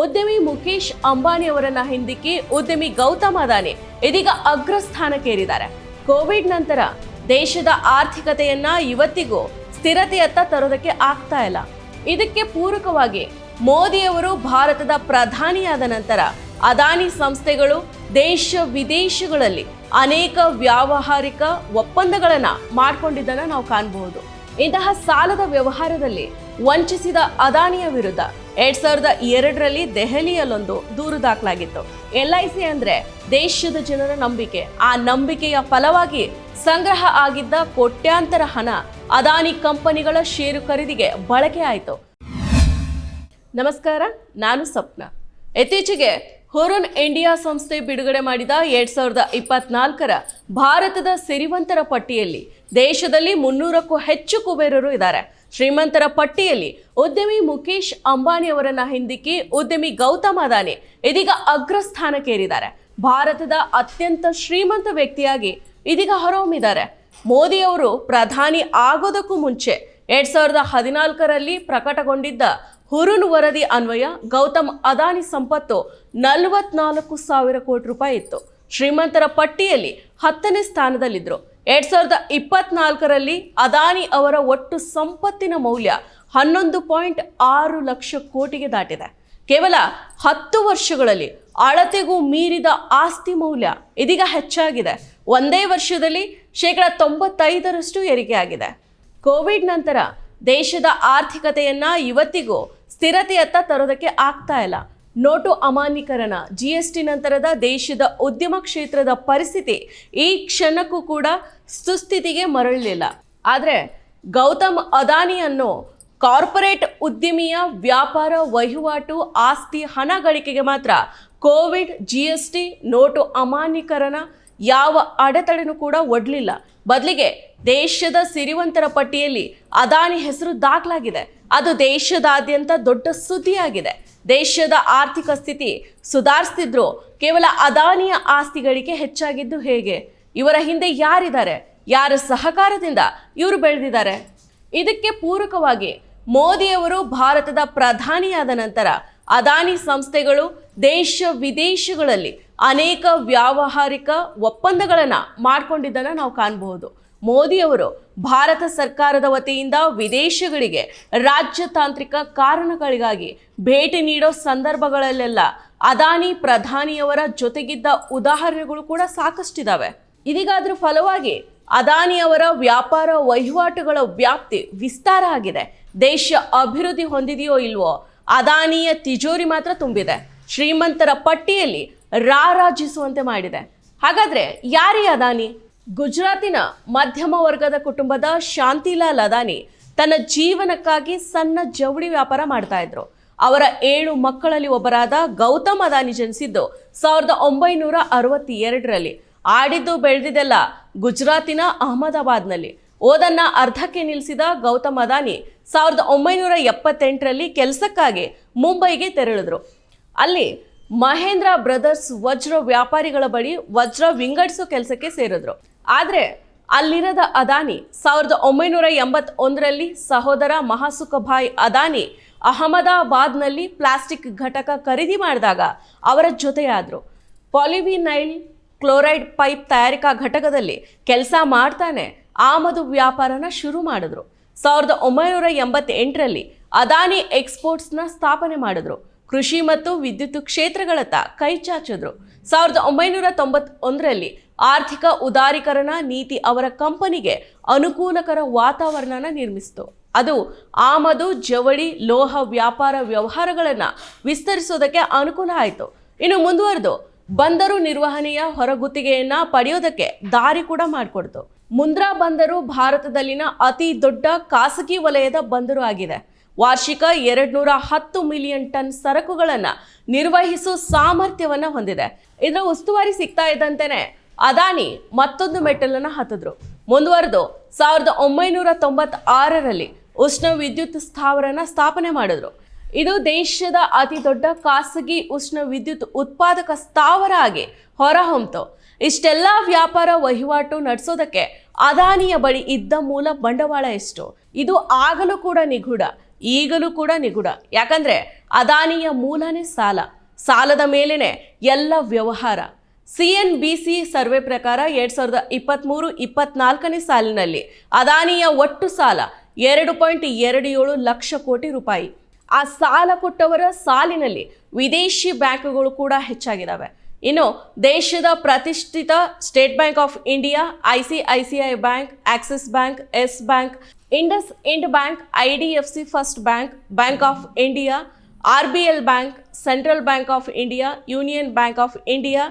ಉದ್ಯಮಿ ಮುಖೇಶ್ ಅಂಬಾನಿ ಅವರನ್ನ ಹಿಂದಿಕ್ಕಿ ಉದ್ಯಮಿ ಗೌತಮ್ ಅದಾನಿ ಇದೀಗ ಅಗ್ರಸ್ಥಾನಕ್ಕೇರಿದ್ದಾರೆ. ಕೋವಿಡ್ ನಂತರ ದೇಶದ ಆರ್ಥಿಕತೆಯನ್ನ ಇವತ್ತಿಗೂ ಸ್ಥಿರತೆಯತ್ತ ತರೋದಕ್ಕೆ ಆಗ್ತಾ ಇಲ್ಲ. ಇದಕ್ಕೆ ಪೂರಕವಾಗಿ ಮೋದಿಯವರು ಭಾರತದ ಪ್ರಧಾನಿಯಾದ ನಂತರ ಅದಾನಿ ಸಂಸ್ಥೆಗಳು ದೇಶ ವಿದೇಶಗಳಲ್ಲಿ ಅನೇಕ ವ್ಯಾವಹಾರಿಕ ಒಪ್ಪಂದಗಳನ್ನ ಮಾಡಿಕೊಂಡಿದ್ದನ್ನ ನಾವು ಕಾಣಬಹುದು. ಇಂತಹ ಸಾಲದ ವ್ಯವಹಾರದಲ್ಲಿ ವಂಚಿಸಿದ ಅದಾನಿಯ ವಿರುದ್ಧ ಎರಡ್ ಸಾವಿರದ ಎರಡರಲ್ಲಿ ದೆಹಲಿಯಲ್ಲೊಂದು ದೂರು ದಾಖಲಾಗಿತ್ತು. ಎಲ್ ಐ ಸಿ ಅಂದ್ರೆ ದೇಶದ ಜನರ ನಂಬಿಕೆ. ಆ ನಂಬಿಕೆಯ ಫಲವಾಗಿ ಸಂಗ್ರಹ ಆಗಿದ್ದ ಕೋಟ್ಯಾಂತರ ಹಣ ಅದಾನಿ ಕಂಪನಿಗಳ ಷೇರು ಖರೀದಿಗೆ ಬಳಕೆ ಆಯಿತು. ನಮಸ್ಕಾರ, ನಾನು ಸ್ವಪ್ನ. ಇತ್ತೀಚೆಗೆ ಹೊರನ್ ಇಂಡಿಯಾ ಸಂಸ್ಥೆ ಬಿಡುಗಡೆ ಮಾಡಿದ ಎರಡ್ ಸಾವಿರದ ಇಪ್ಪತ್ನಾಲ್ಕರ ಭಾರತದ ಸಿರಿವಂತರ ಪಟ್ಟಿಯಲ್ಲಿ ದೇಶದಲ್ಲಿ ಮುನ್ನೂರಕ್ಕೂ ಹೆಚ್ಚು ಕುಬೇರರು ಇದ್ದಾರೆ. ಶ್ರೀಮಂತರ ಪಟ್ಟಿಯಲ್ಲಿ ಉದ್ಯಮಿ ಮುಖೇಶ್ ಅಂಬಾನಿ ಅವರನ್ನ ಹಿಂದಿಕ್ಕಿ ಉದ್ಯಮಿ ಗೌತಮ್ ಅದಾನಿ ಇದೀಗ ಅಗ್ರಸ್ಥಾನಕ್ಕೇರಿದ್ದಾರೆ. ಭಾರತದ ಅತ್ಯಂತ ಶ್ರೀಮಂತ ವ್ಯಕ್ತಿಯಾಗಿ ಇದೀಗ ಹೊರಹೊಮ್ಮಿದ್ದಾರೆ. ಮೋದಿ ಅವರು ಪ್ರಧಾನಿ ಆಗೋದಕ್ಕೂ ಮುಂಚೆ ಎರಡ್ ಸಾವಿರದ ಹದಿನಾಲ್ಕರಲ್ಲಿ ಪ್ರಕಟಗೊಂಡಿದ್ದ ಹುರುನ್ ವರದಿ ಅನ್ವಯ ಗೌತಮ್ ಅದಾನಿ ಸಂಪತ್ತು ನಲವತ್ನಾಲ್ಕು ಸಾವಿರ ಕೋಟಿ ರೂಪಾಯಿ ಇತ್ತು. ಶ್ರೀಮಂತರ ಪಟ್ಟಿಯಲ್ಲಿ ಹತ್ತನೇ ಸ್ಥಾನದಲ್ಲಿದ್ರು. ಎರಡ್ ಸಾವಿರದ ಇಪ್ಪತ್ನಾಲ್ಕರಲ್ಲಿ ಅದಾನಿ ಅವರ ಒಟ್ಟು ಸಂಪತ್ತಿನ ಮೌಲ್ಯ ಹನ್ನೊಂದು ಪಾಯಿಂಟ್ ಆರು ಲಕ್ಷ ಕೋಟಿಗೆ ದಾಟಿದೆ. ಕೇವಲ ಹತ್ತು ವರ್ಷಗಳಲ್ಲಿ ಅಳತೆಗೂ ಮೀರಿದ ಆಸ್ತಿ ಮೌಲ್ಯ ಇದೀಗ ಹೆಚ್ಚಾಗಿದೆ. ಒಂದೇ ವರ್ಷದಲ್ಲಿ ಶೇಕಡ ತೊಂಬತ್ತೈದರಷ್ಟು ಏರಿಕೆಯಾಗಿದೆ ಕೋವಿಡ್ ನಂತರ ದೇಶದ ಆರ್ಥಿಕತೆಯನ್ನು ಇವತ್ತಿಗೂ ಸ್ಥಿರತೆಯತ್ತ ತರೋದಕ್ಕೆ ಆಗ್ತಾ ಇಲ್ಲ. ನೋಟು ಅಮಾನ್ಯೀಕರಣ. ಜಿ ಎಸ್ ಟಿ ನಂತರದ ದೇಶದ ಉದ್ಯಮ ಕ್ಷೇತ್ರದ ಪರಿಸ್ಥಿತಿ ಈ ಕ್ಷಣಕ್ಕೂ ಕೂಡ ಸುಸ್ಥಿತಿಗೆ ಮರಳಲಿಲ್ಲ. ಆದರೆ ಗೌತಮ್ ಅದಾನಿಯನ್ನು ಕಾರ್ಪೊರೇಟ್ ಉದ್ಯಮಿಯ ವ್ಯಾಪಾರ ವಹಿವಾಟು ಆಸ್ತಿ ಹಣ ಗಳಿಕೆಗೆ ಮಾತ್ರ covid G S T note ಅಮಾನ್ಯೀಕರಣ ಯಾವ ಅಡೆತಡೆನೂ ಕೂಡ ಒಡ್ಲಿಲ್ಲ. ಬದಲಿಗೆ ದೇಶದ ಸಿರಿವಂತರ ಪಟ್ಟಿಯಲ್ಲಿ ಅದಾನಿ ಹೆಸರು ದಾಖಲಾಗಿದೆ. ಅದು ದೇಶದಾದ್ಯಂತ ದೊಡ್ಡ ಸುದ್ದಿಯಾಗಿದೆ. ದೇಶದ ಆರ್ಥಿಕ ಸ್ಥಿತಿ ಸುಧಾರಿಸ್ತಿದ್ರು. ಕೇವಲ ಅದಾನಿಯ ಆಸ್ತಿಗಳಿಗೆ ಹೆಚ್ಚಾಗಿದ್ದು ಹೇಗೆ? ಇವರ ಹಿಂದೆ ಯಾರಿದ್ದಾರೆ? ಯಾರ ಸಹಕಾರದಿಂದ ಇವರು ಬೆಳೆದಿದ್ದಾರೆ? ಇದಕ್ಕೆ ಪೂರಕವಾಗಿ ಮೋದಿಯವರು ಭಾರತದ ಪ್ರಧಾನಿಯಾದ ನಂತರ ಅದಾನಿ ಸಂಸ್ಥೆಗಳು ದೇಶ ವಿದೇಶಗಳಲ್ಲಿ ಅನೇಕ ವ್ಯಾವಹಾರಿಕ ಒಪ್ಪಂದಗಳನ್ನು ಮಾಡಿಕೊಂಡಿದ್ದನ್ನು ನಾವು ಕಾಣಬಹುದು. ಮೋದಿಯವರು ಭಾರತ ಸರ್ಕಾರದ ವತಿಯಿಂದ ವಿದೇಶಗಳಿಗೆ ರಾಜ್ಯತಾಂತ್ರಿಕ ಕಾರಣಗಳಿಗಾಗಿ ಭೇಟಿ ನೀಡೋ ಸಂದರ್ಭಗಳಲ್ಲೆಲ್ಲ ಅದಾನಿ ಪ್ರಧಾನಿಯವರ ಜೊತೆಗಿದ್ದ ಉದಾಹರಣೆಗಳು ಕೂಡ ಸಾಕಷ್ಟಿದ್ದಾವೆ ಇದೀಗ ಅದರ ಫಲವಾಗಿ ಅದಾನಿಯವರ ವ್ಯಾಪಾರ ವಹಿವಾಟುಗಳ ವ್ಯಾಪ್ತಿ ವಿಸ್ತಾರ ಆಗಿದೆ. ದೇಶ ಅಭಿವೃದ್ಧಿ ಹೊಂದಿದೆಯೋ ಇಲ್ವೋ ಅದಾನಿಯ ತಿಜೋರಿ ಮಾತ್ರ ತುಂಬಿದೆ. ಶ್ರೀಮಂತರ ಪಟ್ಟಿಯಲ್ಲಿ ರಾರಾಜಿಸುವಂತೆ ಮಾಡಿದೆ. ಹಾಗಾದ್ರೆ ಯಾರೇ ಅದಾನಿ? ಗುಜರಾತಿನ ಮಧ್ಯಮ ವರ್ಗದ ಕುಟುಂಬದ ಶಾಂತಿಲಾಲ್ ಅದಾನಿ ತನ್ನ ಜೀವನಕ್ಕಾಗಿ ಸಣ್ಣ ಜವಳಿ ವ್ಯಾಪಾರ ಮಾಡ್ತಾ ಇದ್ರು. ಅವರ ಏಳು ಮಕ್ಕಳಲ್ಲಿ ಒಬ್ಬರಾದ ಗೌತಮ್ ಅದಾನಿ ಜನಿಸಿದ್ದು ಸಾವಿರದ ಒಂಬೈನೂರ ಅರವತ್ತೆರಡರಲ್ಲಿ. ಆಡಿದ್ದು ಬೆಳೆದಿದ್ದೆಲ್ಲ ಗುಜರಾತಿನ ಅಹಮದಾಬಾದ್ನಲ್ಲಿ. ಓದನ್ನ ಅರ್ಧಕ್ಕೆ ನಿಲ್ಲಿಸಿದ ಗೌತಮ್ ಅದಾನಿ ಸಾವಿರದ ಒಂಬೈನೂರ ಎಪ್ಪತ್ತೆಂಟರಲ್ಲಿ ಕೆಲಸಕ್ಕಾಗಿ ಮುಂಬೈಗೆ ತೆರಳಿದ್ರು. ಅಲ್ಲಿ ಮಹೇಂದ್ರ ಬ್ರದರ್ಸ್ ವಜ್ರ ವ್ಯಾಪಾರಿಗಳ ಬಳಿ ವಜ್ರ ವಿಂಗಡಿಸೋ ಕೆಲಸಕ್ಕೆ ಸೇರಿದ್ರು. ಆದ್ರೆ ಅಲ್ಲಿರದ ಅದಾನಿ ಸಾವಿರದ ಒಂಬೈನೂರ ಎಂಬತ್ತೊಂದರಲ್ಲಿ ಸಹೋದರ ಮಹಾಸುಖಭಾಯ್ ಅದಾನಿ ಅಹಮದಾಬಾದ್ನಲ್ಲಿ ಪ್ಲಾಸ್ಟಿಕ್ ಘಟಕ ಖರೀದಿ ಮಾಡಿದಾಗ ಅವರ ಜೊತೆಯಾದರು. ಪಾಲಿವಿನೈಲ್ ಕ್ಲೋರೈಡ್ ಪೈಪ್ ತಯಾರಿಕಾ ಘಟಕದಲ್ಲಿ ಕೆಲಸ ಮಾಡ್ತಾನೆ ಆಮದು ವ್ಯಾಪಾರನ ಶುರು ಮಾಡಿದ್ರು. ಸಾವಿರದ ಒಂಬೈನೂರ ಎಂಬತ್ತೆಂಟರಲ್ಲಿ ಅದಾನಿ ಎಕ್ಸ್ಪೋರ್ಟ್ಸ್ನ ಸ್ಥಾಪನೆ ಮಾಡಿದ್ರು. ಕೃಷಿ ಮತ್ತು ವಿದ್ಯುತ್ ಕ್ಷೇತ್ರಗಳತ್ತ ಕೈ ಚಾಚಿದ್ರು. ಸಾವಿರದ ಒಂಬೈನೂರ ತೊಂಬತ್ತೊಂದರಲ್ಲಿ ಆರ್ಥಿಕ ಉದಾರೀಕರಣ ನೀತಿ ಅವರ ಕಂಪನಿಗೆ ಅನುಕೂಲಕರ ವಾತಾವರಣನ ನಿರ್ಮಿಸಿತು. ಅದು ಆಮದು, ಜವಳಿ, ಲೋಹ ವ್ಯಾಪಾರ ವ್ಯವಹಾರಗಳನ್ನು ವಿಸ್ತರಿಸೋದಕ್ಕೆ ಅನುಕೂಲ ಆಯಿತು. ಇನ್ನು ಮುಂದುವರೆದು ಬಂದರು ನಿರ್ವಹಣೆಯ ಹೊರಗುತ್ತಿಗೆಯನ್ನು ಪಡೆಯೋದಕ್ಕೆ ದಾರಿ ಕೂಡ ಮಾಡಿಕೊಡ್ತು. ಮುಂದ್ರಾ ಬಂದರು ಭಾರತದಲ್ಲಿನ ಅತಿ ದೊಡ್ಡ ಖಾಸಗಿ ವಲಯದ ಬಂದರು ಆಗಿದೆ. ವಾರ್ಷಿಕ ಎರಡ್ನೂರ ಹತ್ತು ಮಿಲಿಯನ್ ಟನ್ ಸರಕುಗಳನ್ನು ನಿರ್ವಹಿಸುವ ಸಾಮರ್ಥ್ಯವನ್ನ ಹೊಂದಿದೆ. ಇದರ ಉಸ್ತುವಾರಿ ಸಿಗ್ತಾ ಇದ್ದಂತೆಯೇ ಅದಾನಿ ಮತ್ತೊಂದು ಮೆಟ್ಟಲನ್ನು ಹತ್ತಿದ್ರು. ಮುಂದುವರೆದು ಸಾವಿರದ ಒಂಬೈನೂರ ತೊಂಬತ್ತಾರರಲ್ಲಿ ಉಷ್ಣ ವಿದ್ಯುತ್ ಸ್ಥಾವರನ ಸ್ಥಾಪನೆ ಮಾಡಿದ್ರು. ಇದು ದೇಶದ ಅತಿ ದೊಡ್ಡ ಖಾಸಗಿ ಉಷ್ಣ ವಿದ್ಯುತ್ ಉತ್ಪಾದಕ ಸ್ಥಾವರ ಆಗಿ ಹೊರಹೊಮ್ತು. ಇಷ್ಟೆಲ್ಲ ವ್ಯಾಪಾರ ವಹಿವಾಟು ನಡೆಸೋದಕ್ಕೆ ಅದಾನಿಯ ಬಳಿ ಇದ್ದ ಮೂಲ ಬಂಡವಾಳ ಎಷ್ಟು? ಇದು ಆಗಲೂ ಕೂಡ ನಿಗೂಢ. ಈಗಲೂ ಕೂಡ ನಿಗೂಢ. ಯಾಕಂದರೆ ಅದಾನಿಯ ಮೂಲನೇ ಸಾಲ, ಸಾಲದ ಮೇಲೇ ಎಲ್ಲ ವ್ಯವಹಾರ. C N B C survey ಪ್ರಕಾರ ಎರಡು ಸಾವಿರದ ಇಪ್ಪತ್ತ್ಮೂರು ಇಪ್ಪತ್ನಾಲ್ಕನೇ ಸಾಲಿನಲ್ಲಿ ಅದಾನಿಯ ಒಟ್ಟು ಸಾಲ ಎರಡು ಪಾಯಿಂಟ್ ಎರಡು ಏಳು ಲಕ್ಷ ಕೋಟಿ ರೂಪಾಯಿ. ಆ ಸಾಲ ಕೊಟ್ಟವರ ಸಾಲಿನಲ್ಲಿ ವಿದೇಶಿ ಬ್ಯಾಂಕ್ಗಳು ಕೂಡ ಹೆಚ್ಚಾಗಿದ್ದಾವೆ ಇನ್ನು ದೇಶದ ಪ್ರತಿಷ್ಠಿತ State Bank of India, I C I C I bank, Axis bank Yes bank IndusInd bank I D F C first bank bank of India R B L bank Central Bank of India Union Bank of India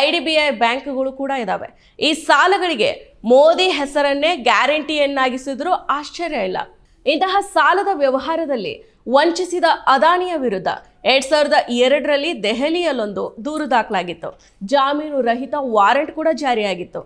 I D B I ಬ್ಯಾಂಕ್ಗಳು ಕೂಡ ಇದ್ದಾವೆ ಈ ಸಾಲಗಳಿಗೆ ಮೋದಿ ಹೆಸರನ್ನೇ ಗ್ಯಾರಂಟಿಯನ್ನಾಗಿಸಿದ್ರು ಆಶ್ಚರ್ಯ ಇಲ್ಲ. ಇಂತಹ ಸಾಲದ ವ್ಯವಹಾರದಲ್ಲಿ ವಂಚಿಸಿದ ಅದಾನಿಯ ವಿರುದ್ಧ ಎರಡ್ ಸಾವಿರದ ಎರಡರಲ್ಲಿ ದೆಹಲಿಯಲ್ಲೊಂದು ದೂರು ದಾಖಲಾಗಿತ್ತು. ಜಾಮೀನು ರಹಿತ ವಾರೆಂಟ್ ಕೂಡ ಜಾರಿಯಾಗಿತ್ತು.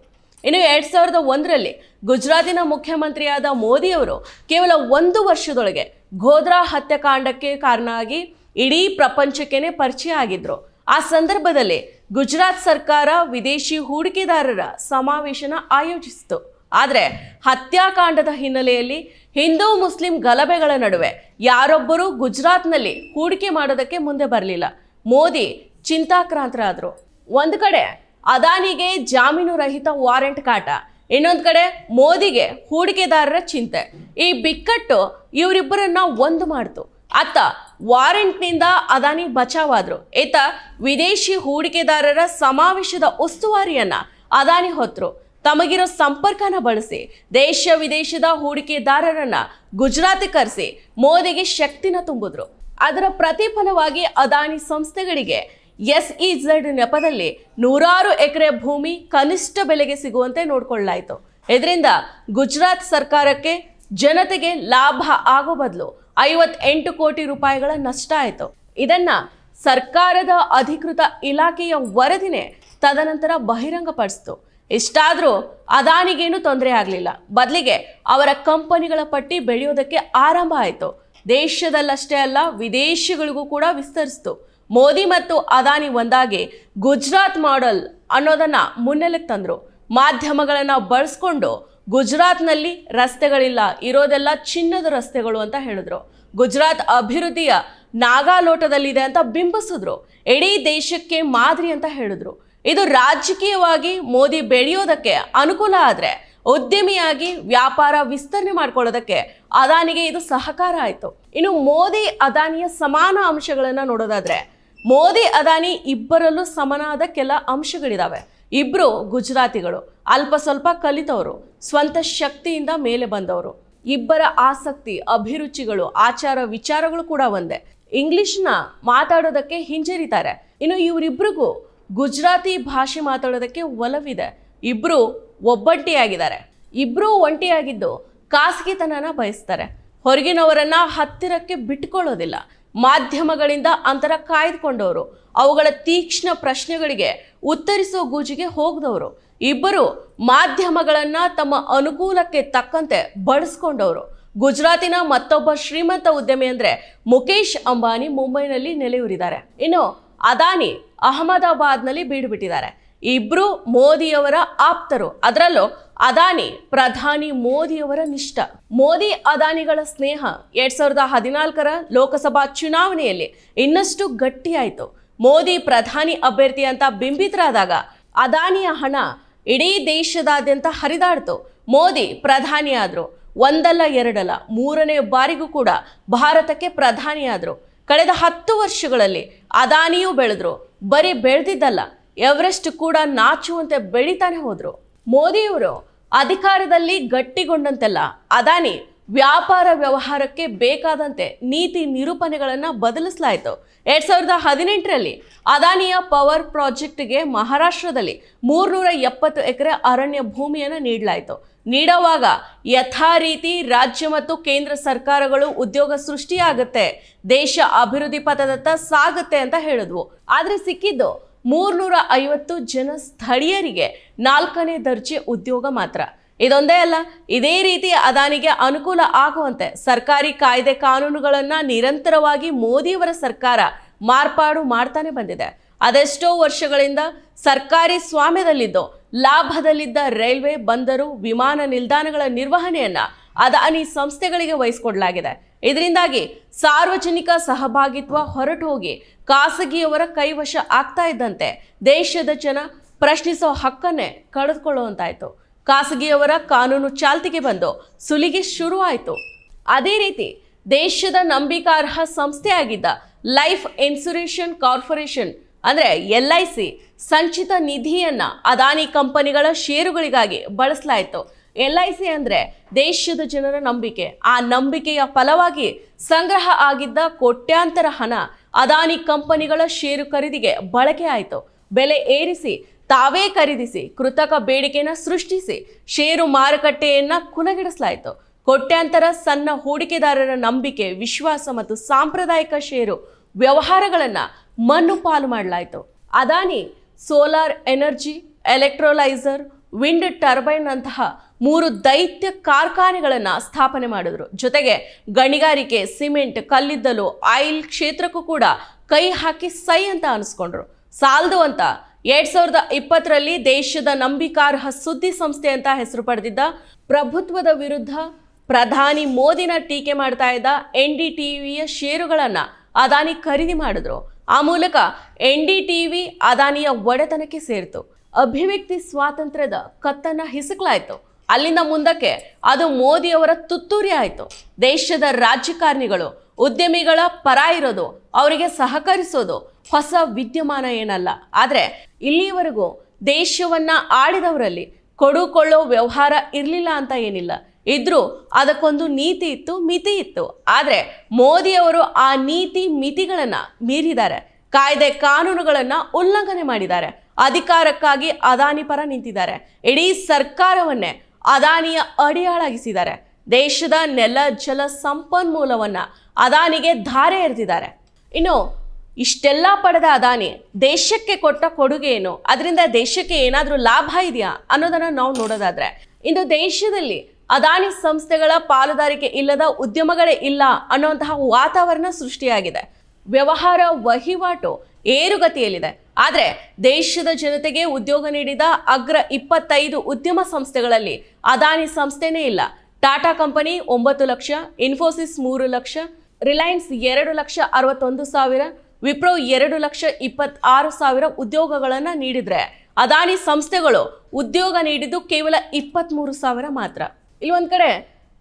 ಇನ್ನು ಎರಡ್ ಸಾವಿರದ ಒಂದರಲ್ಲಿ ಗುಜರಾತಿನ ಮುಖ್ಯಮಂತ್ರಿಯಾದ ಮೋದಿಯವರು ಕೇವಲ ಒಂದು ವರ್ಷದೊಳಗೆ ಗೋಧ್ರಾ ಹತ್ಯಾಕಾಂಡಕ್ಕೆ ಕಾರಣ ಆಗಿ ಇಡೀ ಪ್ರಪಂಚಕ್ಕೇನೆ ಪರಿಚಯ ಆಗಿದ್ರು. ಆ ಸಂದರ್ಭದಲ್ಲಿ ಗುಜರಾತ್ ಸರ್ಕಾರ ವಿದೇಶಿ ಹೂಡಿಕೆದಾರರ ಸಮಾವೇಶನ ಆಯೋಜಿಸಿತು ಆದರೆ ಹತ್ಯಾಕಾಂಡದ ಹಿನ್ನೆಲೆಯಲ್ಲಿ ಹಿಂದೂ ಮುಸ್ಲಿಂ ಗಲಭೆಗಳ ನಡುವೆ ಯಾರೊಬ್ಬರೂ ಗುಜರಾತ್ನಲ್ಲಿ ಹೂಡಿಕೆ ಮಾಡೋದಕ್ಕೆ ಮುಂದೆ ಬರಲಿಲ್ಲ. ಮೋದಿ ಚಿಂತಾಕ್ರಾಂತರಾದರು. ಒಂದು ಕಡೆ ಅದಾನಿಗೆ ಜಾಮೀನು ರಹಿತ ವಾರೆಂಟ್ ಕಾಟ. ಇನ್ನೊಂದು ಕಡೆ ಮೋದಿಗೆ ಹೂಡಿಕೆದಾರರ ಚಿಂತೆ. ಈ ಬಿಕ್ಕಟ್ಟು ಇವರಿಬ್ಬರನ್ನ ಒಂದು ಮಾಡ್ತು. ಅತ್ತ ವಾರೆಂಟ್ನಿಂದ ಅದಾನಿ ಬಚಾವಾದ್ರು. ಈತ ವಿದೇಶಿ ಹೂಡಿಕೆದಾರರ ಸಮಾವೇಶದ ಉಸ್ತುವಾರಿಯನ್ನ ಅದಾನಿ ಹೊತ್ತರು ತಮಗಿರೋ ಸಂಪರ್ಕನ ಬಳಸಿ, ದೇಶ ವಿದೇಶದ ಹೂಡಿಕೆದಾರರನ್ನ ಗುಜರಾತ್ ಕರೆಸಿ ಮೋದಿಗೆ ಶಕ್ತಿನ ತುಂಬಿದ್ರು. ಅದರ ಪ್ರತಿಫಲವಾಗಿ ಅದಾನಿ ಸಂಸ್ಥೆಗಳಿಗೆ ಎಸ್ ಇ ಝಡ್ ನೆಪದಲ್ಲಿ ನೂರಾರು ಎಕರೆ ಭೂಮಿ ಕನಿಷ್ಠ ಬೆಲೆಗೆ ಸಿಗುವಂತೆ ನೋಡಿಕೊಳ್ಳಲಾಯಿತು. ಇದರಿಂದ ಗುಜರಾತ್ ಸರ್ಕಾರಕ್ಕೆ ಜನತೆಗೆ ಲಾಭ ಆಗೋ ಬದಲು ಐವತ್ತೆಂಟು ಕೋಟಿ ರೂಪಾಯಿಗಳ ನಷ್ಟ ಆಯಿತು. ಇದನ್ನು ಸರ್ಕಾರದ ಅಧಿಕೃತ ಇಲಾಖೆಯ ವರದಿನೇ ತದನಂತರ ಬಹಿರಂಗಪಡಿಸಿತು. ಇಷ್ಟಾದರೂ ಅದಾನಿಗೇನು ತೊಂದರೆ ಆಗಲಿಲ್ಲ. ಬದಲಿಗೆ ಅವರ ಕಂಪನಿಗಳ ಪಟ್ಟಿ ಬೆಳೆಯೋದಕ್ಕೆ ಆರಂಭ ಆಯಿತು. ದೇಶದಲ್ಲಷ್ಟೇ ಅಲ್ಲ, ವಿದೇಶಗಳಿಗೂ ಕೂಡ ವಿಸ್ತರಿಸಿತು. ಮೋದಿ ಮತ್ತು ಅದಾನಿ ಒಂದಾಗಿ ಗುಜರಾತ್ ಮಾಡೆಲ್ ಅನ್ನೋದನ್ನ ಮುನ್ನೆಲೆಗೆ ತಂದ್ರು. ಮಾಧ್ಯಮಗಳನ್ನ ಬಳಸ್ಕೊಂಡು ಗುಜರಾತ್ನಲ್ಲಿ ರಸ್ತೆಗಳಿಲ್ಲ, ಇರೋದೆಲ್ಲ ಚಿನ್ನದ ರಸ್ತೆಗಳು ಅಂತ ಹೇಳಿದ್ರು. ಗುಜರಾತ್ ಅಭಿವೃದ್ಧಿಯ ನಾಗಾಲೋಟದಲ್ಲಿದೆ ಅಂತ ಬಿಂಬಿಸಿದ್ರು. ಇಡೀ ದೇಶಕ್ಕೆ ಮಾದರಿ ಅಂತ ಹೇಳಿದ್ರು. ಇದು ರಾಜಕೀಯವಾಗಿ ಮೋದಿ ಬೆಳೆಯೋದಕ್ಕೆ ಅನುಕೂಲ ಆದರೆ, ಉದ್ಯಮಿಯಾಗಿ ವ್ಯಾಪಾರ ವಿಸ್ತರಣೆ ಮಾಡ್ಕೊಳ್ಳೋದಕ್ಕೆ ಅದಾನಿಗೆ ಇದು ಸಹಕಾರ ಆಯಿತು. ಇನ್ನು ಮೋದಿ, ಅದಾನಿಯ ಸಮಾನ ಅಂಶಗಳನ್ನು ನೋಡೋದಾದ್ರೆ ಮೋದಿ, ಅದಾನಿ ಇಬ್ಬರಲ್ಲೂ ಸಮನಾದ ಕೆಲ ಅಂಶಗಳಿದಾವೆ. ಇಬ್ಬರು ಗುಜರಾತಿಗಳು, ಅಲ್ಪ ಸ್ವಲ್ಪ ಕಲಿತವರು, ಸ್ವಂತ ಶಕ್ತಿಯಿಂದ ಮೇಲೆ ಬಂದವರು. ಇಬ್ಬರ ಆಸಕ್ತಿ, ಅಭಿರುಚಿಗಳು, ಆಚಾರ ವಿಚಾರಗಳು ಕೂಡ ಒಂದೇ. ಇಂಗ್ಲಿಷ್ನ ಮಾತಾಡೋದಕ್ಕೆ ಹಿಂಜರಿತಾರೆ. ಇನ್ನು ಇವರಿಬ್ಬರಿಗೂ ಗುಜರಾತಿ ಭಾಷೆ ಮಾತಾಡೋದಕ್ಕೆ ಒಲವಿದೆ. ಇಬ್ಬರು ಒಬ್ಬಂಟಿಯಾಗಿದ್ದಾರೆ. ಇಬ್ಬರು ಒಂಟಿಯಾಗಿದ್ದು ಖಾಸಗಿತನನ ಬಯಸ್ತಾರೆ. ಹೊರಗಿನವರನ್ನ ಹತ್ತಿರಕ್ಕೆ ಬಿಟ್ಕೊಳ್ಳೋದಿಲ್ಲ. ಮಾಧ್ಯಮಗಳಿಂದ ಅಂತರ ಕಾಯ್ದುಕೊಂಡವರು. ಅವುಗಳ ತೀಕ್ಷ್ಣ ಪ್ರಶ್ನೆಗಳಿಗೆ ಉತ್ತರಿಸೋ ಗೂಜಿಗೆ ಹೋಗದವರು. ಇಬ್ಬರು ಮಾಧ್ಯಮಗಳನ್ನ ತಮ್ಮ ಅನುಕೂಲಕ್ಕೆ ತಕ್ಕಂತೆ ಬಳಸ್ಕೊಂಡವರು. ಗುಜರಾತಿನ ಮತ್ತೊಬ್ಬ ಶ್ರೀಮಂತ ಉದ್ಯಮಿ ಅಂದ್ರೆ ಮುಖೇಶ್ ಅಂಬಾನಿ ಮುಂಬೈನಲ್ಲಿ ನೆಲೆಯೂರಿದ್ದಾರೆ. ಇನ್ನು ಅದಾನಿ ಅಹಮದಾಬಾದ್ನಲ್ಲಿ ಬೀಡು ಬಿಟ್ಟಿದ್ದಾರೆ ಇಬ್ರು ಮೋದಿಯವರ ಆಪ್ತರು. ಅದರಲ್ಲೂ ಅದಾನಿ, ಪ್ರಧಾನಿ ಮೋದಿಯವರ ನಿಷ್ಠ. ಮೋದಿ ಅದಾನಿಗಳ ಸ್ನೇಹ ಎರಡ್ ಸಾವಿರದ ಹದಿನಾಲ್ಕರ ಲೋಕಸಭಾ ಚುನಾವಣೆಯಲ್ಲಿ ಇನ್ನಷ್ಟು ಗಟ್ಟಿಯಾಯಿತು. ಮೋದಿ ಪ್ರಧಾನಿ ಅಭ್ಯರ್ಥಿ ಅಂತ ಬಿಂಬಿತರಾದಾಗ ಅದಾನಿಯ ಹಣ ಇಡೀ ದೇಶದಾದ್ಯಂತ ಹರಿದಾಡ್ತು. ಮೋದಿ ಪ್ರಧಾನಿ ಆದ್ರು ಒಂದಲ್ಲ, ಎರಡಲ್ಲ, ಮೂರನೇ ಬಾರಿಗೂ ಕೂಡ ಭಾರತಕ್ಕೆ ಪ್ರಧಾನಿಯಾದರು. ಕಳೆದ ಹತ್ತು ವರ್ಷಗಳಲ್ಲಿ ಅದಾನಿಯೂ ಬೆಳೆದ್ರು. ಬರೀ ಬೆಳೆದಿದ್ದಲ್ಲ. ಎವರೆಸ್ಟ್ ಕೂಡ ನಾಚುವಂತೆ ಬೆಳೀತಾನೆ ಹೋದರು. ಮೋದಿಯವರು ಅಧಿಕಾರದಲ್ಲಿ ಗಟ್ಟಿಗೊಂಡಂತೆಲ್ಲ ಅದಾನಿ ವ್ಯಾಪಾರ ವ್ಯವಹಾರಕ್ಕೆ ಬೇಕಾದಂತೆ ನೀತಿ ನಿರೂಪಣೆಗಳನ್ನು ಬದಲಿಸಲಾಯಿತು. ಎರಡು ಸಾವಿರದ ಹದಿನೆಂಟರಲ್ಲಿ ಅದಾನಿಯ ಪವರ್ ಪ್ರಾಜೆಕ್ಟ್ಗೆ ಮಹಾರಾಷ್ಟ್ರದಲ್ಲಿ ಮೂರ್ನೂರ ಎಪ್ಪತ್ತು ಎಕರೆ ಅರಣ್ಯ ಭೂಮಿಯನ್ನು ನೀಡಲಾಯಿತು. ನೀಡುವಾಗ ಯಥಾ ರೀತಿ ರಾಜ್ಯ ಮತ್ತು ಕೇಂದ್ರ ಸರ್ಕಾರಗಳು ಉದ್ಯೋಗ ಸೃಷ್ಟಿಯಾಗುತ್ತೆ, ದೇಶ ಅಭಿವೃದ್ಧಿ ಪಥದತ್ತ ಸಾಗುತ್ತೆ ಅಂತ ಹೇಳಿದ್ವು. ಆದರೆ ಸಿಕ್ಕಿದ್ದು ಮೂರ್ನೂರ ಐವತ್ತು ಜನ ಸ್ಥಳೀಯರಿಗೆ ನಾಲ್ಕನೇ ದರ್ಜೆ ಉದ್ಯೋಗ ಮಾತ್ರ. ಇದೊಂದೇ ಅಲ್ಲ, ಇದೇ ರೀತಿ ಅದಾನಿಗೆ ಅನುಕೂಲ ಆಗುವಂತೆ ಸರ್ಕಾರಿ ಕಾಯ್ದೆ ಕಾನೂನುಗಳನ್ನು ನಿರಂತರವಾಗಿ ಮೋದಿಯವರ ಸರ್ಕಾರ ಮಾರ್ಪಾಡು ಮಾಡ್ತಾನೆ ಬಂದಿದೆ. ಅದೆಷ್ಟೋ ವರ್ಷಗಳಿಂದ ಸರ್ಕಾರಿ ಸ್ವಾಮ್ಯದಲ್ಲಿದ್ದು ಲಾಭದಲ್ಲಿದ್ದ ರೈಲ್ವೆ ಬಂದರು ವಿಮಾನ ನಿಲ್ದಾಣಗಳ ನಿರ್ವಹಣೆಯನ್ನ ಅದಾನಿ ಸಂಸ್ಥೆಗಳಿಗೆ ವಹಿಸಿಕೊಡ್ಲಾಗಿದೆ. ಇದರಿಂದಾಗಿ ಸಾರ್ವಜನಿಕ ಸಹಭಾಗಿತ್ವ ಹೊರಟು ಹೋಗಿ ಖಾಸಗಿಯವರ ಕೈವಶ ಆಗ್ತಾ ಇದ್ದಂತೆ ದೇಶದ ಜನ ಪ್ರಶ್ನಿಸೋ ಹಕ್ಕನ್ನೇ ಕಳೆದುಕೊಳ್ಳುವಂತಾಯಿತು. ಖಾಸಗಿಯವರ ಕಾನೂನು ಚಾಲ್ತಿಗೆ ಬಂದು ಸುಲಿಗೆ ಶುರುವಾಯಿತು. ಅದೇ ರೀತಿ ದೇಶದ ನಂಬಿಕಾರ್ಹ ಸಂಸ್ಥೆಯಾಗಿದ್ದ ಲೈಫ್ ಇನ್ಸುರೇಷನ್ ಕಾರ್ಪೊರೇಷನ್ ಅಂದರೆ ಎಲ್ ಐ ಸಿ, ಸಂಚಿತ ನಿಧಿಯನ್ನು ಅದಾನಿ ಕಂಪನಿಗಳ ಷೇರುಗಳಿಗಾಗಿ ಬಳಸಲಾಯಿತು. ಎಲ್ ಐ ಸಿ ಅಂದ್ರೆ ದೇಶದ ಜನರ ನಂಬಿಕೆ. ಆ ನಂಬಿಕೆಯ ಫಲವಾಗಿ ಸಂಗ್ರಹ ಆಗಿದ್ದ ಕೋಟ್ಯಾಂತರ ಹಣ ಅದಾನಿ ಕಂಪನಿಗಳ ಷೇರು ಖರೀದಿಗೆ ಬಳಕೆ ಆಯಿತು. ಬೆಲೆ ಏರಿಸಿ, ತಾವೇ ಖರೀದಿಸಿ, ಕೃತಕ ಬೇಡಿಕೆಯನ್ನು ಸೃಷ್ಟಿಸಿ, ಷೇರು ಮಾರುಕಟ್ಟೆಯನ್ನು ಕುಲಗಿಡಿಸಲಾಯಿತು ಕೋಟ್ಯಾಂತರ ಸಣ್ಣ ಹೂಡಿಕೆದಾರರ ನಂಬಿಕೆ, ವಿಶ್ವಾಸ ಮತ್ತು ಸಾಂಪ್ರದಾಯಿಕ ಷೇರು ವ್ಯವಹಾರಗಳನ್ನ ಮಣ್ಣು ಪಾಲು ಮಾಡಲಾಯಿತು. Adani solar energy, electrolyser, wind turbine ಅಂತಹ ಮೂರು ದೈತ್ಯ ಕಾರ್ಖಾನೆಗಳನ್ನು ಸ್ಥಾಪನೆ ಮಾಡಿದ್ರು. ಜೊತೆಗೆ ಗಣಿಗಾರಿಕೆ, ಸಿಮೆಂಟ್, ಕಲ್ಲಿದ್ದಲು, ಆಯಿಲ್ ಕ್ಷೇತ್ರಕ್ಕೂ ಕೂಡ ಕೈ ಹಾಕಿ ಸೈ ಅಂತ ಅನಿಸ್ಕೊಂಡ್ರು. ಸಾಲದು ಅಂತ ಎರಡ್ ಸಾವಿರದ ಇಪ್ಪತ್ತರಲ್ಲಿ ದೇಶದ ನಂಬಿಕಾರ್ಹ ಸುದ್ದಿ ಸಂಸ್ಥೆ ಅಂತ ಹೆಸರು ಪಡೆದಿದ್ದ ಪ್ರಭುತ್ವದ ವಿರುದ್ಧ ಪ್ರಧಾನಿ ಮೋದಿನ ಟೀಕೆ ಮಾಡ್ತಾ ಇದ್ದ ಎನ್ ಡಿ ಟಿವಿಯ ಷೇರುಗಳನ್ನು ಅದಾನಿ ಖರೀದಿ ಮಾಡಿದ್ರು. ಆ ಮೂಲಕ ಎನ್ ಡಿ ಟಿವಿ ಅದಾನಿಯ ಒಡೆತನಕ್ಕೆ ಸೇರಿತು. ಅಭಿವ್ಯಕ್ತಿ ಸ್ವಾತಂತ್ರ್ಯದ ಕತ್ತನ್ನು ಹಿಸುಕಲಾಯಿತು. ಅಲ್ಲಿಂದ ಮುಂದಕ್ಕೆ ಅದು ಮೋದಿಯವರ ತುತ್ತೂರಿ ಆಯಿತು. ದೇಶದ ರಾಜಕಾರಣಿಗಳು, ಉದ್ಯಮಿಗಳ ಪರ ಇರೋದು, ಅವರಿಗೆ ಸಹಕರಿಸೋದು ಹೊಸ ವಿದ್ಯಮಾನ ಏನಲ್ಲ. ಆದರೆ ಇಲ್ಲಿಯವರೆಗೂ ದೇಶವನ್ನು ಆಡಿದವರಲ್ಲಿ ಕೊಡುಕೊಳ್ಳೋ ವ್ಯವಹಾರ ಇರಲಿಲ್ಲ ಅಂತ ಏನಿಲ್ಲ. ಇದ್ರೂ ಅದಕ್ಕೊಂದು ನೀತಿ ಇತ್ತು, ಮಿತಿ ಇತ್ತು. ಆದರೆ ಮೋದಿಯವರು ಆ ನೀತಿ, ಮಿತಿಗಳನ್ನು ಮೀರಿದ್ದಾರೆ. ಕಾಯ್ದೆ ಕಾನೂನುಗಳನ್ನು ಉಲ್ಲಂಘನೆ ಮಾಡಿದ್ದಾರೆ. ಅಧಿಕಾರಕ್ಕಾಗಿ ಅದಾನಿ ಪರ ನಿಂತಿದ್ದಾರೆ. ಇಡೀ ಸರ್ಕಾರವನ್ನೇ ಅದಾನಿಯ ಅಡಿಯಾಳಾಗಿಸಿದ್ದಾರೆ. ದೇಶದ ನೆಲ ಜಲ ಸಂಪನ್ಮೂಲವನ್ನ ಅದಾನಿಗೆ ಧಾರೆ ಎರೆದಿದ್ದಾರೆ. ಇನ್ನು, ಇಷ್ಟೆಲ್ಲ ಪಡೆದ ಅದಾನಿ ದೇಶಕ್ಕೆ ಕೊಟ್ಟ ಕೊಡುಗೆ ಏನು ಅದರಿಂದ ದೇಶಕ್ಕೆ ಏನಾದರೂ ಲಾಭ ಇದೆಯಾ? ಅನ್ನೋದನ್ನು ನಾವು ನೋಡೋದಾದ್ರೆ, ಇಂದು ದೇಶದಲ್ಲಿ ಅದಾನಿ ಸಂಸ್ಥೆಗಳ ಪಾಲುದಾರಿಕೆ ಇಲ್ಲದ ಉದ್ಯಮಗಳೇ ಇಲ್ಲ ಅನ್ನುವಂತಹ ವಾತಾವರಣ ಸೃಷ್ಟಿಯಾಗಿದೆ. ವ್ಯವಹಾರ ವಹಿವಾಟು ಏರುಗತಿಯಲ್ಲಿದೆ. ಆದರೆ ದೇಶದ ಜನತೆಗೆ ಉದ್ಯೋಗ ನೀಡಿದ ಅಗ್ರ ಇಪ್ಪತ್ತೈದು ಉದ್ಯಮ ಸಂಸ್ಥೆಗಳಲ್ಲಿ ಅದಾನಿ ಸಂಸ್ಥೆನೇ ಇಲ್ಲ. ಟಾಟಾ ಕಂಪನಿ ಒಂಬತ್ತು ಲಕ್ಷ, ಇನ್ಫೋಸಿಸ್ ಮೂರು ಲಕ್ಷ, ರಿಲಯನ್ಸ್ ಎರಡು ಲಕ್ಷ ಅರವತ್ತೊಂದು ಸಾವಿರ, ವಿಪ್ರೋ ಎರಡು ಲಕ್ಷ ಇಪ್ಪತ್ತಾರು ಸಾವಿರ ಉದ್ಯೋಗಗಳನ್ನು ನೀಡಿದರೆ ಅದಾನಿ ಸಂಸ್ಥೆಗಳು ಉದ್ಯೋಗ ನೀಡಿದ್ದು ಕೇವಲ ಇಪ್ಪತ್ತ್ಮೂರು ಸಾವಿರ ಮಾತ್ರ. ಇಲ್ಲಿ ಒಂದು ಕಡೆ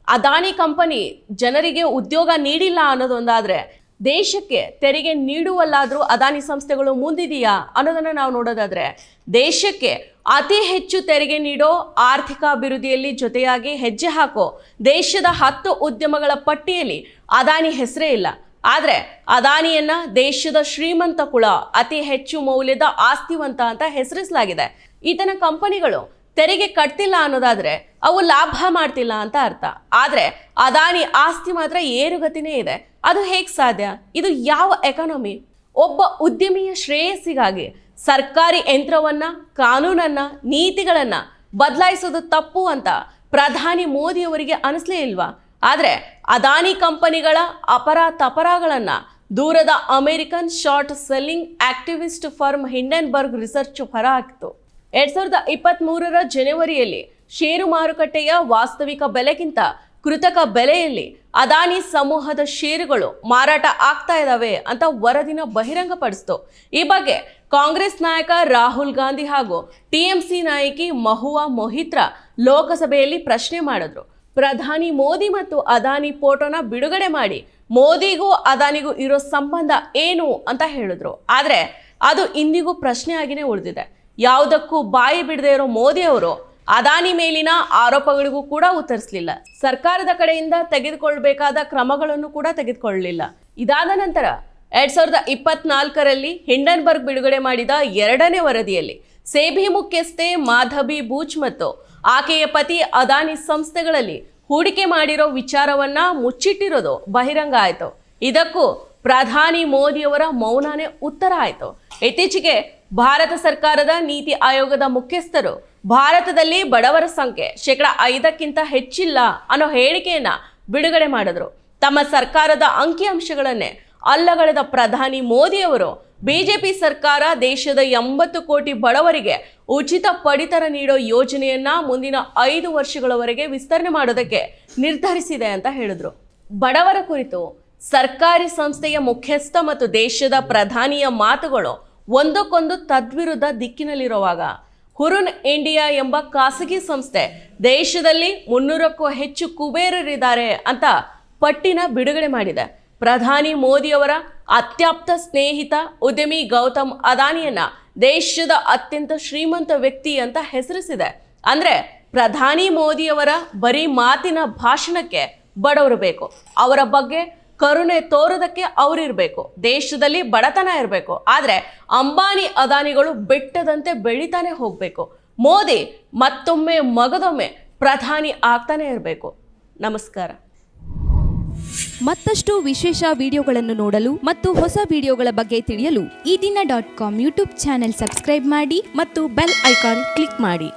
ಅದಾನಿ ಕಂಪನಿ ಜನರಿಗೆ ಉದ್ಯೋಗ ನೀಡಿಲ್ಲ ಅನ್ನೋದೊಂದಾದ್ರೆ ದೇಶಕ್ಕೆ ತೆರಿಗೆ ನೀಡುವಲ್ಲಾದರೂ ಅದಾನಿ ಸಂಸ್ಥೆಗಳು ಮುಂದಿದೆಯಾ ಅನ್ನೋದನ್ನು ನಾವು ನೋಡೋದಾದರೆ, ದೇಶಕ್ಕೆ ಅತಿ ಹೆಚ್ಚು ತೆರಿಗೆ ನೀಡೋ ಆರ್ಥಿಕ ಅಭಿವೃದ್ಧಿಯಲ್ಲಿ ಜೊತೆಯಾಗಿ ಹೆಜ್ಜೆ ಹಾಕೋ ದೇಶದ ಹತ್ತು ಉದ್ಯಮಗಳ ಪಟ್ಟಿಯಲ್ಲಿ ಅದಾನಿ ಹೆಸರೇ ಇಲ್ಲ. ಆದರೆ ಅದಾನಿಯನ್ನು ದೇಶದ ಶ್ರೀಮಂತ ಕುಳ ಅತಿ ಹೆಚ್ಚು ಮೌಲ್ಯದ ಆಸ್ತಿವಂತ ಅಂತ ಹೆಸರಿಸಲಾಗಿದೆ. ಈತನ ಕಂಪನಿಗಳು ತೆರಿಗೆ ಕಟ್ತಿಲ್ಲ ಅನ್ನೋದಾದ್ರೆ ಅವು ಲಾಭ ಮಾಡ್ತಿಲ್ಲ ಅಂತ ಅರ್ಥ. ಆದ್ರೆ ಅದಾನಿ ಆಸ್ತಿ ಮಾತ್ರ ಏರುಗತಿನೇ ಇದೆ. ಅದು ಹೇಗೆ ಸಾಧ್ಯ? ಇದು ಯಾವ ಎಕಾನಮಿ ಒಬ್ಬ ಉದ್ಯಮಿಯ ಶ್ರೇಯಸ್ಸಿಗಾಗಿ ಸರ್ಕಾರಿ ಯಂತ್ರವನ್ನ, ಕಾನೂನನ್ನ, ನೀತಿಗಳನ್ನ ಬದಲಾಯಿಸೋದು ತಪ್ಪು ಅಂತ ಪ್ರಧಾನಿ ಮೋದಿಯವರಿಗೆ ಅನಿಸ್ಲೇ ಇಲ್ವಾ? ಆದ್ರೆ ಅದಾನಿ ಕಂಪನಿಗಳ ಅಪರ ತಪರಗಳನ್ನ ದೂರದ American short selling activist firm Hindenburg research ಹೊರಹಾಕಿತು ಎರಡ್ ಸಾವಿರದ ಇಪ್ಪತ್ತ್ ಮೂರರ ಜನವರಿಯಲ್ಲಿ ಷೇರು ಮಾರುಕಟ್ಟೆಯ ವಾಸ್ತವಿಕ ಬೆಲೆಗಿಂತ ಕೃತಕ ಬೆಲೆಯಲ್ಲಿ ಅದಾನಿ ಸಮೂಹದ ಷೇರುಗಳು ಮಾರಾಟ ಆಗ್ತಾ ಇದ್ದಾವೆ ಅಂತ ವರದಿನ ಬಹಿರಂಗಪಡಿಸಿತು. ಈ ಬಗ್ಗೆ ಕಾಂಗ್ರೆಸ್ ನಾಯಕ ರಾಹುಲ್ ಗಾಂಧಿ ಹಾಗೂ ಟಿಎಂಸಿ ನಾಯಕಿ ಮಹುವಾ ಮೊಹಿತ್ರಾ ಲೋಕಸಭೆಯಲ್ಲಿ ಪ್ರಶ್ನೆ ಮಾಡಿದ್ರು. ಪ್ರಧಾನಿ ಮೋದಿ ಮತ್ತು ಅದಾನಿ ಫೋಟೋನ ಬಿಡುಗಡೆ ಮಾಡಿ ಮೋದಿಗೂ ಅದಾನಿಗೂ ಇರೋ ಸಂಬಂಧ ಏನು ಅಂತ ಹೇಳಿದ್ರು. ಆದರೆ ಅದು ಇಂದಿಗೂ ಪ್ರಶ್ನೆ ಉಳಿದಿದೆ. ಯಾವುದಕ್ಕೂ ಬಾಯಿ ಬಿಡದೆ ಇರೋ ಮೋದಿ ಅವರು ಅದಾನಿ ಮೇಲಿನ ಆರೋಪಗಳಿಗೂ ಕೂಡ ಉತ್ತರಿಸಲಿಲ್ಲ. ಸರ್ಕಾರದ ಕಡೆಯಿಂದ ತೆಗೆದುಕೊಳ್ಳಬೇಕಾದ ಕ್ರಮಗಳನ್ನು ಕೂಡ ತೆಗೆದುಕೊಳ್ಳಲಿಲ್ಲ. ಇದಾದ ನಂತರ ಎರಡ್ ಸಾವಿರದ ಇಪ್ಪತ್ನಾಲ್ಕರಲ್ಲಿ ಹಿಂಡನ್ಬರ್ಗ್ ಬಿಡುಗಡೆ ಮಾಡಿದ ಎರಡನೇ ವರದಿಯಲ್ಲಿ ಸೇಬಿ ಮುಖ್ಯಸ್ಥೆ ಮಾಧಬಿ ಬೂಚ್ ಮತ್ತು ಆಕೆಯ ಪತಿ ಅದಾನಿ ಸಂಸ್ಥೆಗಳಲ್ಲಿ ಹೂಡಿಕೆ ಮಾಡಿರೋ ವಿಚಾರವನ್ನ ಮುಚ್ಚಿಟ್ಟಿರೋದು ಬಹಿರಂಗ ಆಯಿತು. ಇದಕ್ಕೂ ಪ್ರಧಾನಿ ಮೋದಿಯವರ ಮೌನನೇ ಉತ್ತರ ಆಯಿತು. ಇತ್ತೀಚೆಗೆ ಭಾರತ ಸರ್ಕಾರದ ನೀತಿ ಆಯೋಗದ ಮುಖ್ಯಸ್ಥರು, ಭಾರತದಲ್ಲಿ ಬಡವರ ಸಂಖ್ಯೆ ಶೇಕಡ ಐದಕ್ಕಿಂತ ಹೆಚ್ಚಿಲ್ಲ ಅನ್ನೋ ಹೇಳಿಕೆಯನ್ನ ಬಿಡುಗಡೆ ಮಾಡಿದ್ರು. ತಮ್ಮ ಸರ್ಕಾರದ ಅಂಕಿಅಂಶಗಳನ್ನೇ ಅಲ್ಲಗಳೆದ ಪ್ರಧಾನಿ ಮೋದಿಯವರು ಬಿಜೆಪಿ ಸರ್ಕಾರ ದೇಶದ ಎಂಬತ್ತು ಕೋಟಿ ಬಡವರಿಗೆ ಉಚಿತ ಪಡಿತರ ನೀಡೋ ಯೋಜನೆಯನ್ನ ಮುಂದಿನ ಐದು ವರ್ಷಗಳವರೆಗೆ ವಿಸ್ತರಣೆ ಮಾಡೋದಕ್ಕೆ ನಿರ್ಧರಿಸಿದೆ ಅಂತ ಹೇಳಿದ್ರು. ಬಡವರ ಕುರಿತು ಸರ್ಕಾರಿ ಸಂಸ್ಥೆಯ ಮುಖ್ಯಸ್ಥ ಮತ್ತು ದೇಶದ ಪ್ರಧಾನಿಯ ಮಾತುಗಳು ಒಂದಕ್ಕೊಂದು ತದ್ವಿರುದ್ಧ ದಿಕ್ಕಿನಲ್ಲಿರುವಾಗ ಹುರುನ್ ಇಂಡಿಯಾ ಎಂಬ ಖಾಸಗಿ ಸಂಸ್ಥೆ ದೇಶದಲ್ಲಿ ಮುನ್ನೂರಕ್ಕೂ ಹೆಚ್ಚು ಕುಬೇರರಿದ್ದಾರೆ ಅಂತ ಪಟ್ಟಿನ ಬಿಡುಗಡೆ ಮಾಡಿದೆ. ಪ್ರಧಾನಿ ಮೋದಿಯವರ ಅತ್ಯಾಪ್ತ ಸ್ನೇಹಿತ ಉದ್ಯಮಿ ಗೌತಮ್ ಅದಾನಿಯನ್ನ ದೇಶದ ಅತ್ಯಂತ ಶ್ರೀಮಂತ ವ್ಯಕ್ತಿ ಅಂತ ಹೆಸರಿಸಿದೆ. ಅಂದ್ರೆ ಪ್ರಧಾನಿ ಮೋದಿಯವರ ಬರೀ ಮಾತಿನ ಭಾಷಣಕ್ಕೆ ಬಡವರು ಬೇಕು. ಅವರ ಬಗ್ಗೆ ಕರುಣೆ ತೋರೋದಕ್ಕೆ ಅವರಿರಬೇಕು. ದೇಶದಲ್ಲಿ ಬಡತನ ಇರಬೇಕು. ಆದರೆ ಅಂಬಾನಿ ಅದಾನಿಗಳು ಬೆಟ್ಟದಂತೆ ಬೆಳಿತಾನೆ ಹೋಗಬೇಕು. ಮೋದಿ ಮತ್ತೊಮ್ಮೆ ಮಗದೊಮ್ಮೆ ಪ್ರಧಾನಿ ಆಗ್ತಾನೆ ಇರಬೇಕು. ನಮಸ್ಕಾರ. ಮತ್ತಷ್ಟು ವಿಶೇಷ ವಿಡಿಯೋಗಳನ್ನು ನೋಡಲು ಮತ್ತು ಹೊಸ ವಿಡಿಯೋಗಳ ಬಗ್ಗೆ ತಿಳಿಯಲು Eedina dot com YouTube channel subscribe ಮಾಡಿ ಮತ್ತು ಬೆಲ್ ಐಕಾನ್ ಕ್ಲಿಕ್ ಮಾಡಿ.